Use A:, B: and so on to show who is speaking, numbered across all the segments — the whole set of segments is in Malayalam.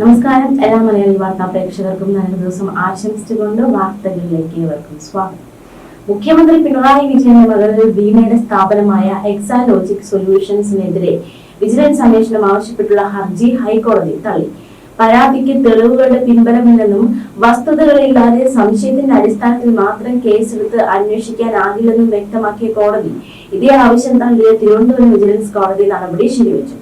A: നമസ്കാരം. എല്ലാ മലയാളി വാർത്താ പ്രേക്ഷകർക്കും നല്ല ദിവസം ആശംസിച്ചുകൊണ്ട് വാർത്തകളിലേക്ക് ഏവർക്കും സ്വാഗതം. മുഖ്യമന്ത്രി പിണറായി വിജയന്റെ മകൾ ഭീമയുടെ സ്ഥാപനമായ എക്സാലോജിക് സൊല്യൂഷൻസിനെതിരെ വിജിലൻസ് അന്വേഷണം ആവശ്യപ്പെട്ടുള്ള ഹർജി ഹൈക്കോടതി തള്ളി. പരാതിക്ക് തെളിവുകളുടെ പിൻബലമില്ലെന്നും വസ്തുതകളില്ലാതെ സംശയത്തിന്റെ അടിസ്ഥാനത്തിൽ മാത്രം കേസെടുത്ത് അന്വേഷിക്കാനാകില്ലെന്നും വ്യക്തമാക്കിയ കോടതി. ഇതേ ആവശ്യം തള്ളിയ തിരുവനന്തപുരം വിജിലൻസ് കോടതി നടപടി ശരിവച്ചു.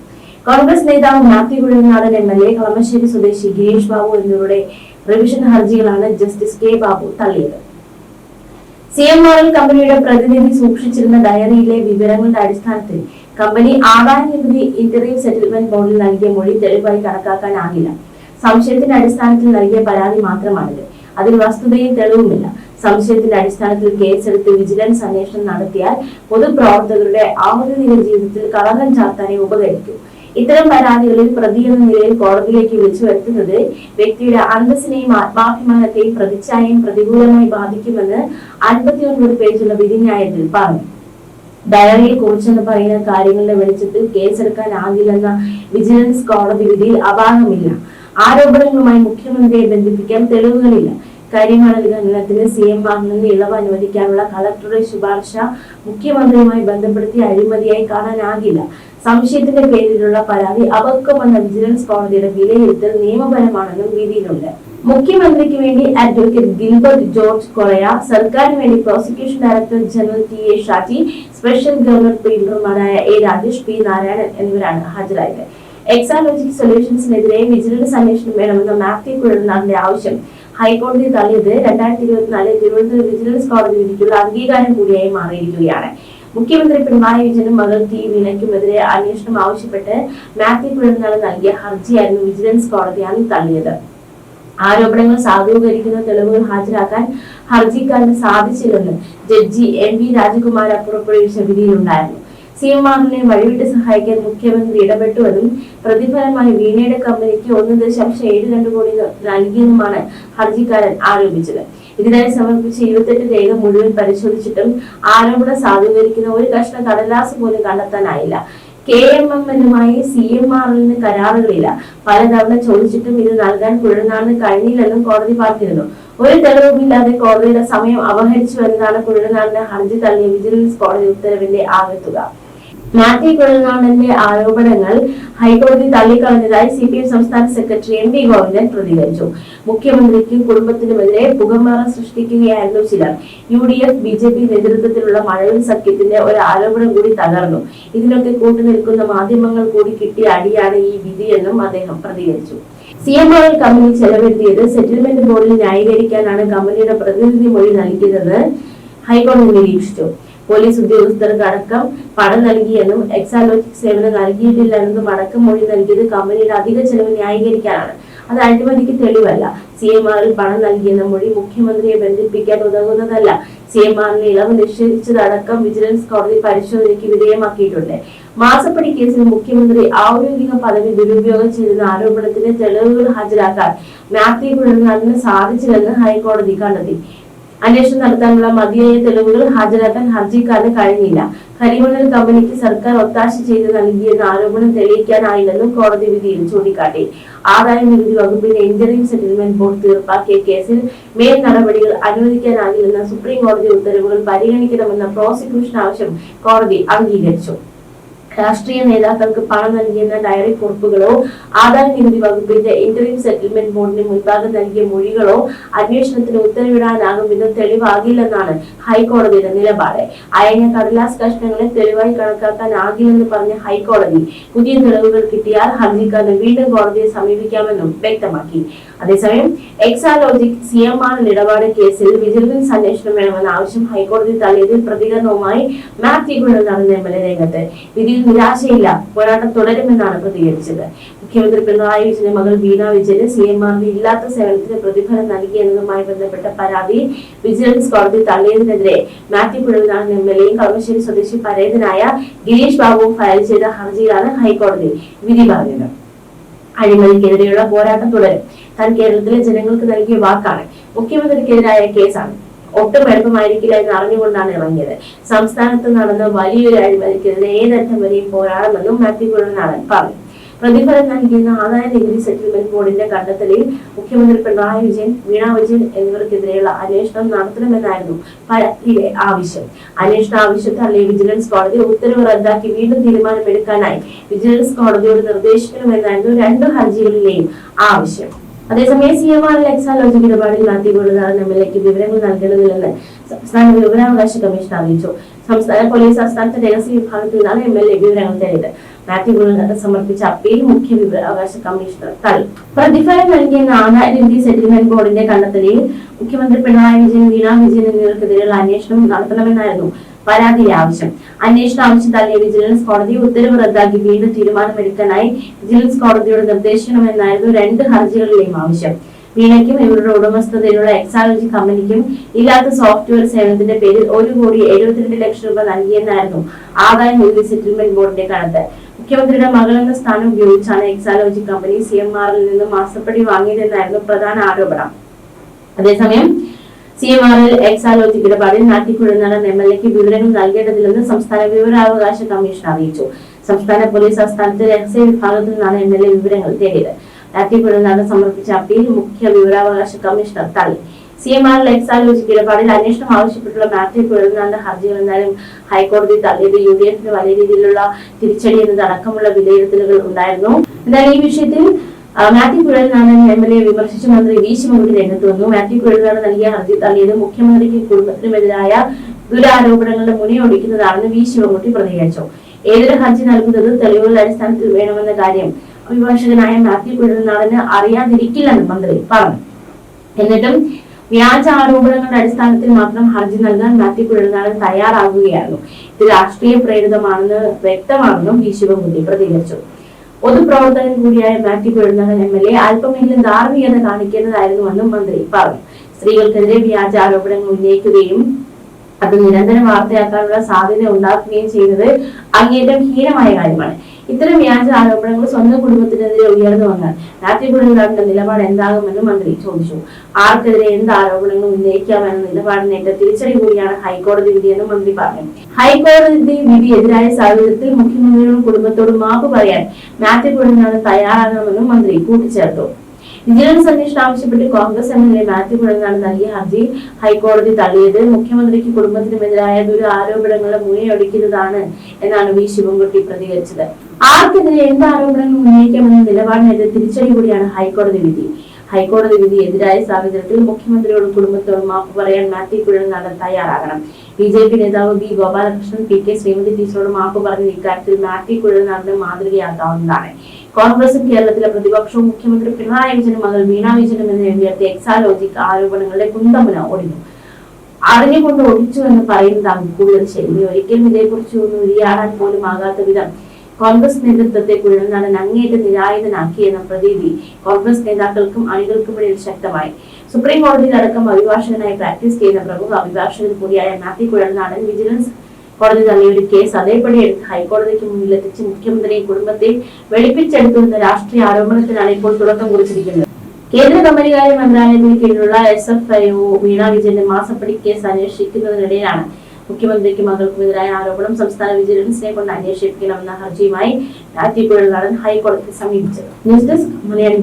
A: കോൺഗ്രസ് നേതാവ് Mathew Kuzhalnadan M L A Kalamassery സ്വദേശി ഗിരീഷ് ബാബു എന്നിവരുടെ റിവിഷൻ ഹർജികളാണ് ജസ്റ്റിസ് കെ ബാബു തള്ളിയത്. സി എം ആർ എൽ കമ്പനിയുടെ പ്രതിനിധി സൂക്ഷിച്ചിരുന്ന ഡയറിയിലെ വിവരങ്ങളുടെ അടിസ്ഥാനത്തിൽ കമ്പനി ആദായ നികുതി ഇന്റർവ്യൂ സെറ്റിൽമെന്റ് ബോർഡിൽ നൽകിയ മൊഴി തെളിവായി കണക്കാക്കാനാകില്ല. സംശയത്തിന്റെ അടിസ്ഥാനത്തിൽ നൽകിയ പരാതി മാത്രമാണിത്. അതിൽ വസ്തുതയും തെളിവുമില്ല. സംശയത്തിന്റെ അടിസ്ഥാനത്തിൽ കേസെടുത്ത് വിജിലൻസ് അന്വേഷണം നടത്തിയാൽ പൊതുപ്രവർത്തകരുടെ ആധുനിക ജീവിതത്തിൽ കളങ്കം ചാർത്താനെ ഉപകരിക്കൂ. ഇത്തരം പരാതികളിൽ പ്രതി എന്ന നിലയിൽ കോടതിയിലേക്ക് വിളിച്ചു വരുത്തുന്നത് വ്യക്തിയുടെ അന്തസ്സിനെയും ആത്മാഭിമാനത്തെയും പ്രതിച്ഛായയും പ്രതികൂലമായി ബാധിക്കുമെന്ന് അൻപത്തിയൊൻപത് പേജുള്ള വിധിന്യായത്തിൽ പറഞ്ഞു. ഡയറിയെ കുറിച്ചെന്ന് പറയുന്ന കാര്യങ്ങളുടെ വെളിച്ചത്തിൽ കേസെടുക്കാനാകില്ലെന്ന വിജിലൻസ് കോടതി വിധിയിൽ അപാകമില്ല. ആരോപണങ്ങളുമായി മുഖ്യമന്ത്രിയെ ബന്ധിപ്പിക്കാൻ തെളിവുകളില്ല. കരിമണൽ ഖനനത്തിന് സി എം നിന്ന് ഇളവ് അനുവദിക്കാനുള്ള കളക്ടറുടെ ശുപാർശ മുഖ്യമന്ത്രിയുമായി ബന്ധപ്പെടുത്തി അഴിമതിയായി കാണാനാകില്ല. സംശയത്തിന്റെ പേരിലുള്ള പരാതി അപക്വമെന്ന വിജിലൻസ് കോടതിയുടെ വിലയിരുത്തൽ നിയമപരമാണെന്നും വിധിയിലുണ്ട് മുഖ്യമന്ത്രിക്ക് വേണ്ടി അഡ്വക്കേറ്റ് ഗിൽബർട്ട് ജോർജ് കൊറയ സർക്കാരിന് വേണ്ടി prosecution director general T A Shaji special governor പ്രീമിയർമാരായ A Rajesh P Narayanan എന്നിവരാണ് ഹാജരായത്. എക്സാലോജിക് സൊല്യൂഷൻസിനെതിരെ വിജിലൻസ് അന്വേഷണം വേണമെന്ന മാത്യു കുഴൽനാടിന്റെ ആവശ്യം ഹൈക്കോടതി തള്ളിയത് രണ്ടായിരത്തി ഇരുപത്തിനാല് തിരുവനന്തപുരം വിജിലൻസ് കോടതി വിധിക്കുള്ള അംഗീകാരം കൂടിയായി മാറിയിരിക്കുകയാണ്. മുഖ്യമന്ത്രി പിണറായി വിജയനും മകൾ ടി വിനയ്ക്കുമെതിരെ അന്വേഷണം ആവശ്യപ്പെട്ട് മാത്യു കുഴൽനാട് നൽകിയ ഹർജിയായിരുന്നു വിജിലൻസ് കോടതിയാണ് തള്ളിയത്. ആരോപണങ്ങൾ സാധൂകരിക്കുന്ന തെളിവുകൾ ഹാജരാക്കാൻ ഹർജിക്കാരന് സാധിച്ചില്ലെന്ന് ജഡ്ജി എം വി രാജകുമാര പുറപ്പെടുവിച്ച വിധിയിലുണ്ടായിരുന്നു. സി എം ആറിനെ വഴിവിട്ട് സഹായിക്കാൻ മുഖ്യമന്ത്രി ഇടപെട്ടുവെന്നും പ്രതിഫലമായി വീണയുടെ കമ്പനിക്ക് ഒന്ന് ദശാംശം ഏഴ് രണ്ട് കോടി നൽകിയെന്നുമാണ് ഹർജിക്കാരൻ ആരോപിച്ചത്. ഇതിനായി സമർപ്പിച്ച ഇരുപത്തെട്ട് രേഖ മുഴുവൻ പരിശോധിച്ചിട്ടും ആരോപണം സാധൂകരിക്കുന്ന ഒരു കഷ്ണ കടലാസ് പോലും കണ്ടെത്താനായില്ല. കെ എം എം എല്ലുമായി സി എം ആറിന് കരാറുകളില്ല. പലതവണ ചോദിച്ചിട്ടും ഇത് നൽകാൻ കുഴൽനാടിന് കഴിഞ്ഞില്ലെന്നും കോടതി പറഞ്ഞിരുന്നു. ഒരു തെളിവുമില്ലാതെ കോടതിയുടെ സമയം അപഹരിച്ചു എന്നതാണ് കുഴൽനാടിന് ഹർജി തള്ളിയ വിജിലൻസ് കോടതി ഉത്തരവിന്റെ ആകത്തുക. മാത്യു കുഴൽനാടന്റെ ആരോപണങ്ങൾ ഹൈക്കോടതി തള്ളിക്കളഞ്ഞതായി സി പി എം സംസ്ഥാന സെക്രട്ടറി എം വി ഗോവിന്ദൻ പ്രതികരിച്ചു. മുഖ്യമന്ത്രിക്കും കുടുംബത്തിനുമെതിരെ പുകമറ സൃഷ്ടിക്കുകയായിരുന്നു ചിലർ. U D F B J P നേതൃത്വത്തിലുള്ള മഴവിൽ സഖ്യത്തിന്റെ ഒരു ആരോപണം കൂടി തകർന്നു ഇതിനൊക്കെ കൂട്ടുനിൽക്കുന്ന മാധ്യമങ്ങൾ കൂടി കിട്ടിയ അടിയാണ് ഈ വിധിയെന്നും അദ്ദേഹം പ്രതികരിച്ചു. സി എം ആർ കമ്പനി ചെലവെത്തിയത് സെറ്റിൽമെന്റ് ബോർഡിൽ ന്യായീകരിക്കാനാണ് കമ്പനിയുടെ പ്രതിനിധി മൊഴി നൽകിയതെന്ന് ഹൈക്കോടതി നിരീക്ഷിച്ചു. പോലീസ് ഉദ്യോഗസ്ഥർക്ക് അടക്കം പണം നൽകിയെന്നും എക്സാലോജിക് സേവനം നൽകിയിട്ടില്ലെന്നും അടക്കം മൊഴി നൽകിയത് കമ്പനിയുടെ അധിക ചെലവ് ന്യായീകരിക്കാനാണ്. അത് അഴിമതിക്ക് തെളിവല്ല. സി എം ആറിൽ പണം നൽകിയെന്ന മൊഴി മുഖ്യമന്ത്രിയെ ബന്ധിപ്പിക്കാൻ ഉതകുന്നതല്ല. സി എം ആറിന് ഇളവ് നിഷേധിച്ചതടക്കം വിജിലൻസ് കോടതി പരിശോധനയ്ക്ക് വിധേയമാക്കിയിട്ടുണ്ട്. മാസപ്പടി കേസിൽ മുഖ്യമന്ത്രി ഔദ്യോഗിക പദവി ദുരുപയോഗം ചെയ്തെന്ന ആരോപണത്തിന് തെളിവുകൾ ഹാജരാക്കാൻ മാത്യു കുഴൽനാടിന് സാധിച്ചില്ലെന്ന് ഹൈക്കോടതി കണ്ടെത്തി. അന്വേഷണം നടത്താനുള്ള മതിയായ തെളിവുകൾ ഹാജരാക്കാൻ ഹർജിക്കാരന് കഴിഞ്ഞില്ല. കരിമണൽ കമ്പനിക്ക് സർക്കാർ ഒത്താശ ചെയ്ത് നൽകിയെന്ന ആരോപണം തെളിയിക്കാനായില്ലെന്നും കോടതി വിധിയിൽ ചൂണ്ടിക്കാട്ടി. ആദായ നികുതി വകുപ്പിന്റെ ഇന്ററിം സെറ്റിൽമെന്റ് ബോർഡ് തീർപ്പാക്കിയ കേസിൽ മേൽ നടപടികൾ അനുവദിക്കാനാകില്ലെന്ന സുപ്രീം കോടതി ഉത്തരവുകൾ പരിഗണിക്കണമെന്ന പ്രോസിക്യൂഷൻ ആവശ്യം കോടതി അംഗീകരിച്ചു. രാഷ്ട്രീയ നേതാക്കൾക്ക് പണം നൽകിയെന്ന ഡയറി കുറിപ്പുകളോ ആദായ നികുതി വകുപ്പിന്റെ ഇന്റർവ്യൂ സെറ്റിൽമെന്റ് ബോർഡിന് മുൻപാകെ നൽകിയ മൊഴികളോ അന്വേഷണത്തിന് ഉത്തരവിടാനാകും വിധം തെളിവാകില്ലെന്നാണ് ഹൈക്കോടതിയുടെ നിലപാട്. അയഞ്ഞ കടലാസ് കഷ്ണങ്ങളെ തെളിവായി കണക്കാക്കാനാകില്ലെന്ന് പറഞ്ഞ ഹൈക്കോടതി പുതിയ തെളിവുകൾ കിട്ടിയാൽ ഹർജിക്കാരന് വീണ്ടും കോടതിയെ സമീപിക്കാമെന്നും വ്യക്തമാക്കി. അതേസമയം എക്സാലോജിക് സി എം ആർ ഇടപാട് കേസിൽ വിജിലൻസ് അന്വേഷണം വേണമെന്ന ആവശ്യം ഹൈക്കോടതി തള്ളിയതിൽ പ്രതികരണവുമായി മാത്യു നടന്ന എം എൽ എ രംഗത്ത്. വിധിയിൽ നിരാശയില്ല പോരാട്ടം തുടരുമെന്നാണ് പ്രതികരിച്ചത്. മുഖ്യമന്ത്രി പിണറായി വിജയന്റെ മകൾ വീണ വിജയന് സി എം ആറിന് ഇല്ലാത്ത സേവനത്തിന് പ്രതിഫലം നൽകി എന്നതുമായി ബന്ധപ്പെട്ട പരാതി വിജിലൻസ് കോടതി തള്ളിയതിനെതിരെ മാത്യു കുഴൽനാടൻ എം എൽ എയും കളമശ്ശേരി സ്വദേശി പരേതനായ ഗിരീഷ് ബാബുവും ഫയൽ ചെയ്ത ഹർജിയിലാണ് ഹൈക്കോടതി വിധി പറഞ്ഞത്. അഴിമതിക്കെതിരെയുള്ള പോരാട്ടം തുടരും. താൻ കേരളത്തിലെ ജനങ്ങൾക്ക് നൽകിയ വാക്കാണ്. മുഖ്യമന്ത്രിക്കെതിരായ കേസാണ്. ഒട്ടും എളുപ്പമായിരിക്കില്ല എന്ന് അറിഞ്ഞുകൊണ്ടാണ് ഇറങ്ങിയത് സംസ്ഥാനത്ത് നടന്ന വലിയൊരു അഴിമതിക്കെതിരെ ഏതറ്റം വരെയും പോരാടുമെന്നും മാത്യു കുഴൽനാടൻ പറഞ്ഞു. പ്രതിഫലം നൽകിയെന്ന ആദായ നികുതി സെറ്റിൽമെന്റ് ബോർഡിന്റെ കണ്ടെത്തലിൽ മുഖ്യമന്ത്രി പിണറായി വിജയൻ വീണ വിജയൻ എന്നിവർക്കെതിരെയുള്ള അന്വേഷണം നടത്തണമെന്നായിരുന്നു പരാതിയിലെ ആവശ്യം. അന്വേഷണ ആവശ്യത്താലെ വിജിലൻസ് കോടതി ഉത്തരവ് റദ്ദാക്കി വീണ്ടും തീരുമാനമെടുക്കാനായി വിജിലൻസ് കോടതിയോട് നിർദ്ദേശിക്കണമെന്നായിരുന്നു രണ്ടു ഹർജികളിലെയും ആവശ്യം. അതേസമയം സി എം ആറിൽ എക്സാലോജിക് ഇടപാടിൽ ഗുരുനാഥൻ എം വിവരങ്ങൾ നൽകേണ്ടതില്ലെന്ന് സംസ്ഥാന വിവരാവകാശ കമ്മീഷൻ അറിയിച്ചു. സംസ്ഥാന പോലീസ് സംസ്ഥാനത്തെ രഹസ്യ വിഭാഗത്തിൽ നിന്നാണ് എം എൽ എ വിവരങ്ങൾ തേടിയത്. മാത്യു ഗുരുനാഥൻ സമർപ്പിച്ച അപ്പീൽ മുഖ്യ വിവരാവകാശ കമ്മീഷണർ തള്ളി പ്രതിഫലം നൽകിയ നികുതി സെറ്റിൽമെന്റ് ബോർഡിന്റെ കണ്ടെത്തലിൽ മുഖ്യമന്ത്രി പിണറായി വിജയൻ വീണ വിജയൻ എന്നിവർക്കെതിരെയുള്ള അന്വേഷണം നടത്തണമെന്നായിരുന്നു പരാതിയിലെ ആവശ്യം. അന്വേഷണ ആവശ്യം തള്ളിയ വിജിലൻസ് കോടതി ഉത്തരവ് റദ്ദാക്കി വീണ്ടും തീരുമാനമെടുക്കാനായി വിജിലൻസ് കോടതിയോട് നിർദ്ദേശിക്കണമെന്നായിരുന്നു രണ്ട് ഹർജികളിലെയും ആവശ്യം. വീണയ്ക്കും ഇവരുടെ ഉടമസ്ഥതയിലുള്ള എക്സാലോജി കമ്പനിക്കും ഇല്ലാത്ത സോഫ്റ്റ്വെയർ സേവനത്തിന്റെ പേരിൽ ഒരു കോടി എഴുപത്തിരണ്ട് ലക്ഷം രൂപ നൽകിയെന്നായിരുന്നു ആദായ നികുതി സെറ്റിൽമെന്റ് ബോർഡിന്റെ കണക്ക്. മുഖ്യമന്ത്രിയുടെ മകൾ എന്ന സ്ഥാനം ഉപയോഗിച്ചാണ് എക്സാലോജി കമ്പനി സി എം ആറിൽ നിന്ന് മാസപ്പടി വാങ്ങിയതെന്നായിരുന്നു പ്രധാന ആരോപണം. അതേസമയം സി എം ആറിൽ എക്സാലോജി ഇടപാടിൽ നാട്ടിക്കുഴനാടൻ എം എൽ എക്ക് വിവരങ്ങൾ നൽകേണ്ടതില്ലെന്ന് സംസ്ഥാന വിവരാവകാശ കമ്മീഷൻ അറിയിച്ചു. സംസ്ഥാന പോലീസ് ആസ്ഥാനത്ത് രഹസ്യ വിഭാഗത്തിൽ നിന്നാണ് എം എൽ എ വിവരങ്ങൾ തേടിയത്. നാട്ടിക്കുഴനാടൻ സമർപ്പിച്ച അപ്പീൽ മുഖ്യ വിവരാവകാശ കമ്മീഷണർ തള്ളി. സി എം ആർ എക്സാലോജിക് ഇടപാടിൽ അന്വേഷണം ആവശ്യപ്പെട്ടുള്ള മാത്യു തുടരുന്ന ഹർജികൾ എന്നാലും ഹൈക്കോടതി തള്ളിയത് യു ഡി എഫിന് വലിയ രീതിയിലുള്ള തിരിച്ചടി എന്നതടക്കമുള്ള വിലയിരുത്തലുകൾ ഉണ്ടായിരുന്നു. എന്നാൽ ഈ വിഷയത്തിൽ Mathew Kuzhalnathan M L A വിമർശിച്ച മന്ത്രി വി ശിവൻകുട്ടി രംഗത്ത് വന്നു. മാത്യു കുഴൽനാഥൻ നൽകിയ ഹർജി തള്ളിയത്. മുഖ്യമന്ത്രിക്ക് കുടുംബത്തിനുമെതിരായ ദുരാരോപണങ്ങളുടെ മുനയൊടിക്കുന്നതാണെന്ന് വി ശിവൻകുട്ടി പ്രതികരിച്ചു. ഏതൊരു ഹർജി നൽകുന്നത് തെളിവുകളുടെ അടിസ്ഥാനത്തിൽ വേണമെന്ന കാര്യം അഭിഭാഷകനായ മാത്യു കുഴൽനാഥന് അറിയാതിരിക്കില്ലെന്ന് മന്ത്രി പറഞ്ഞു. എന്നിട്ടും വ്യാജ ആരോപണങ്ങളുടെ അടിസ്ഥാനത്തിൽ മാത്രം ഹർജി നൽകാൻ മാത്യു കുഴൽനാടൻ തയ്യാറാകുകയായിരുന്നു ഇത് രാഷ്ട്രീയ പ്രേരിതമാണെന്ന് വ്യക്തമാണെന്നും വി ശിവൻകുട്ടി പ്രതികരിച്ചു. പൊതുപ്രവർത്തകൻ കൂടിയായ Mathew Kuzhalnadan M L A അല്പമെങ്കിലും ധാർമ്മികത കാണിക്കേണ്ടതായിരുന്നുവെന്നും മന്ത്രി പറഞ്ഞു. സ്ത്രീകൾക്കെതിരെ വ്യാജ ആരോപണങ്ങൾ ഉന്നയിക്കുകയും അത് നിരന്തരം വാർത്തയാക്കാനുള്ള സാധ്യത ഉണ്ടാക്കുകയും ചെയ്യുന്നത് അങ്ങേറ്റം ഹീനമായ കാര്യമാണ്. ഇത്തരം വ്യാജ ആരോപണങ്ങൾ സ്വന്തം കുടുംബത്തിനെതിരെ ഉയർന്നു വന്നാൽ രാത്രി കുഴൽനാടിന്റെ നിലപാട് എന്താകുമെന്ന് മന്ത്രി ചോദിച്ചു. ആർക്കെതിരെ എന്ത് ആരോപണങ്ങൾ ഉന്നയിക്കാമെന്ന നിലപാടിനേറ്റ തിരിച്ചടി കൂടിയാണ് ഹൈക്കോടതി വിധിയെന്ന് മന്ത്രി പറഞ്ഞു. ഹൈക്കോടതി വിധി എതിരായ സാഹചര്യത്തിൽ മുഖ്യമന്ത്രിയോടും കുടുംബത്തോടും മാപ്പ് പറയാൻ മാത്യു കുഴൽനാടൻ തയ്യാറാകണമെന്നും മന്ത്രി കൂട്ടിച്ചേർത്തു. വിജിലൻസ് അന്വേഷണം ആവശ്യപ്പെട്ട് Congress M L A Mathew Kuzhalnad നൽകിയ ഹർജി ഹൈക്കോടതി തള്ളിയത് മുഖ്യമന്ത്രിക്ക് കുടുംബത്തിനുമെതിരായ ആരോപണങ്ങളെ മുനയൊടിക്കുന്നതാണ് എന്നാണ് വി ശിവൻകുട്ടി പ്രതികരിച്ചത്. ആർക്കെതിരെ എന്ത് ആരോപണങ്ങൾ ഉന്നയിക്കാമെന്ന നിലപാടിനെതിരെ തിരിച്ചടി കൂടിയാണ് ഹൈക്കോടതി വിധി. ഹൈക്കോടതി വിധി എതിരായ സാഹചര്യത്തിൽ മുഖ്യമന്ത്രിയോടും കുടുംബത്തോടും മാപ്പ് പറയാൻ മാത്യു കുഴൽനാടൻ തയ്യാറാകണം. ബി ജെ പി നേതാവ് B Gopalakrishnan P K Sreemathi ടീച്ചറോട് മാപ്പ് പറഞ്ഞ ഇക്കാര്യത്തിൽ മാത്യു കുഴൽനാടിനെ മാതൃകയാക്കാവുന്നതാണ് കോൺഗ്രസും കേരളത്തിലെ പ്രതിപക്ഷവും മുഖ്യമന്ത്രി പിണറായി വിജയനും മകൾ വീണ വിജയനും എന്ന് ഉയർത്തിയ എക്സാലോജിക് ആരോപണങ്ങളുടെ കുന്തമുന ഒടിഞ്ഞു അറിഞ്ഞുകൊണ്ട് ഒടിച്ചു എന്ന് പറയുന്നതാണ് കൂടുതൽ ശരി ഒരിക്കലും ഇതേക്കുറിച്ച് ഒന്നും ഉരിയാടാൻ പോലും ആകാത്ത വിധം കോൺഗ്രസ് നേതൃത്വത്തെ കുഴൽനാടൻ അങ്ങേയറ്റം നിരായുധനാക്കിയെന്ന പ്രതീതി കോൺഗ്രസ് നേതാക്കൾക്കും അണികൾക്കുമിടയിൽ ശക്തമായി. സുപ്രീം കോടതിയിലടക്കം അഭിഭാഷകനായി പ്രാക്ടീസ് ചെയ്യുന്ന പ്രമുഖ അഭിഭാഷകൻ കൂടിയായ മാത്യു കുഴൽനാടൻ വിജിലൻസ് കോടതി തള്ളിയ ഒരു കേസ് അതേപടി എടുത്ത് ഹൈക്കോടതിക്ക് മുന്നിൽ എത്തിച്ച് മുഖ്യമന്ത്രിയും കുടുംബത്തെ വെളുപ്പിച്ചെടുത്തുന്ന രാഷ്ട്രീയ ആരോപണത്തിനാണ് ഇപ്പോൾ തുടക്കം കുറിച്ചിരിക്കുന്നത്. കേന്ദ്ര കമ്പനികാര്യ മന്ത്രാലയത്തിന് കീഴിലുള്ള S F I O Veena വിജയന്റെ മാസപ്പടി കേസ് അന്വേഷിക്കുന്നതിനിടയിലാണ് മുഖ്യമന്ത്രിക്കും മകൾക്കുമെതിരായ ആരോപണം സംസ്ഥാന വിജിലൻസിനെ കൊണ്ട് അന്വേഷിപ്പിക്കണമെന്ന ഹർജിയുമായി മാത്യു ഹൈക്കോടതി ഹൈക്കോടതിയെ സമീപിച്ചത്. News desk Malayali